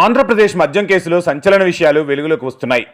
ఆంధ్రప్రదేశ్ మద్యం కేసులో సంచలన విషయాలు వెలుగులోకి వస్తున్నాయి.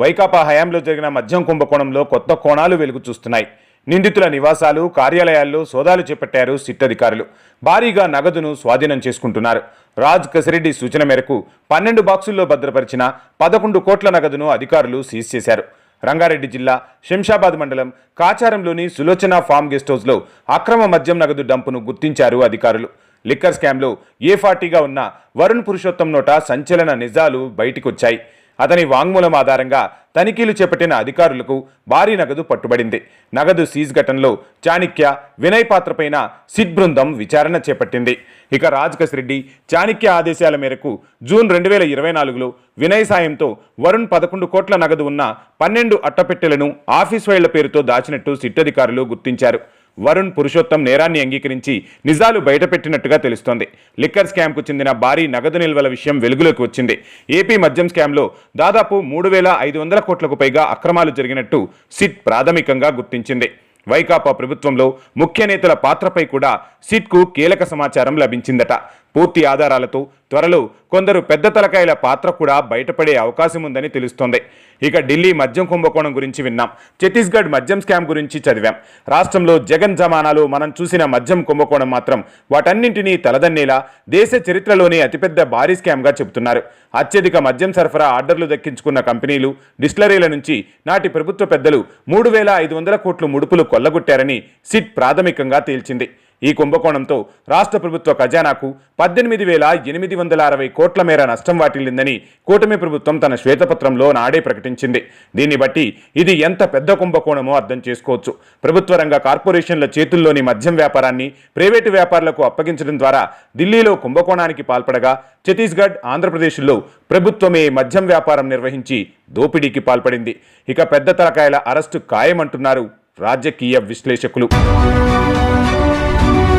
వైకాపా హయాంలో జరిగిన మద్యం కుంభకోణంలో కొత్త కోణాలు వెలుగు చూస్తున్నాయి. నిందితుల నివాసాలు కార్యాలయాల్లో సోదాలు చేపట్టారు సిట్ అధికారులు. భారీగా నగదును స్వాధీనం చేసుకుంటున్నారు. రాజ్ కసిరెడ్డి సూచన మేరకు పన్నెండు బాక్సుల్లో భద్రపరిచిన పదకొండు కోట్ల నగదును అధికారులు సీజ్ చేశారు. రంగారెడ్డి జిల్లా శంషాబాద్ మండలం కాచారంలోని సులోచన ఫామ్ గెస్ట్ హౌస్లో అక్రమ మద్యం నగదు డంపును గుర్తించారు అధికారులు. లిక్కర్ స్కామ్లో ఏ ఫార్టీగా ఉన్న వరుణ్ పురుషోత్తం నోట సంచలన నిజాలు బయటికొచ్చాయి. అతని వాంగ్మూలం ఆధారంగా తనిఖీలు చేపట్టిన అధికారులకు భారీ నగదు పట్టుబడింది. నగదు సీజ్ ఘటనలో చాణిక్య వినయ్ పాత్రపైన సిట్ బృందం విచారణ చేపట్టింది. ఇక రాజ్కస్ రెడ్డి చాణిక్య ఆదేశాల మేరకు జూన్ రెండు వేల ఇరవై నాలుగులో వినయ్ సాయంతో వరుణ్ పదకొండు కోట్ల నగదు ఉన్న పన్నెండు అట్టపెట్టెలను ఆఫీస్ వైళ్ళ పేరుతో దాచినట్టు సిట్ అధికారులు గుర్తించారు. వరుణ్ పురుషోత్తం నేరాన్ని అంగీకరించి నిజాలు బయటపెట్టినట్టుగా తెలుస్తోంది. లిక్కర్ స్కామ్కు చెందిన భారీ నగదు నిల్వల విషయం వెలుగులోకి వచ్చింది. ఏపీ మద్యం స్కామ్లో దాదాపు మూడు వేల ఐదు వందల కోట్లకు పైగా అక్రమాలు జరిగినట్టు సిట్ ప్రాథమికంగా గుర్తించింది. వైకాపా ప్రభుత్వంలో ముఖ్య నేతల పాత్రపై కూడా సిట్కు కీలక సమాచారం లభించిందట. పూర్తి ఆధారాలతో త్వరలో కొందరు పెద్ద తలకాయల పాత్ర కూడా బయటపడే అవకాశం ఉందని తెలుస్తోంది. ఇక ఢిల్లీ మద్యం కుంభకోణం గురించి విన్నాం. ఛత్తీస్గఢ్ మద్యం స్కామ్ గురించి చదివాం. రాష్ట్రంలో జగన్ జమానాలో మనం చూసిన మద్యం కుంభకోణం మాత్రం వాటన్నింటినీ తలదన్నేలా దేశ చరిత్రలోనే అతిపెద్ద భారీ స్కామ్గా చెబుతున్నారు. అత్యధిక మద్యం సరఫరా ఆర్డర్లు దక్కించుకున్న కంపెనీలు డిస్టిలరీల నుంచి నాటి ప్రభుత్వ పెద్దలు మూడు వేల ఐదు వందల కోట్లు ముడుపులు కొల్లగొట్టారని సిట్ ప్రాథమికంగా తేల్చింది. ఈ కుంభకోణంతో రాష్ట్ర ప్రభుత్వ ఖజానాకు పద్దెనిమిది వేల ఎనిమిది వందల అరవై కోట్ల మేర నష్టం వాటిల్లిందని కూటమి ప్రభుత్వం తన శ్వేతపత్రంలో నాడే ప్రకటించింది. దీన్ని బట్టి ఇది ఎంత పెద్ద కుంభకోణమో అర్థం చేసుకోవచ్చు. ప్రభుత్వ రంగ కార్పొరేషన్ల చేతుల్లోని మద్యం వ్యాపారాన్ని ప్రైవేటు వ్యాపారులకు అప్పగించడం ద్వారా ఢిల్లీలో కుంభకోణానికి పాల్పడగా ఛత్తీస్గఢ్ ఆంధ్రప్రదేశ్లో ప్రభుత్వమే మద్యం వ్యాపారం నిర్వహించి దోపిడీకి పాల్పడింది. ఇక పెద్ద తలకాయల అరెస్టు ఖాయమంటున్నారు రాజకీయ విశ్లేషకులు.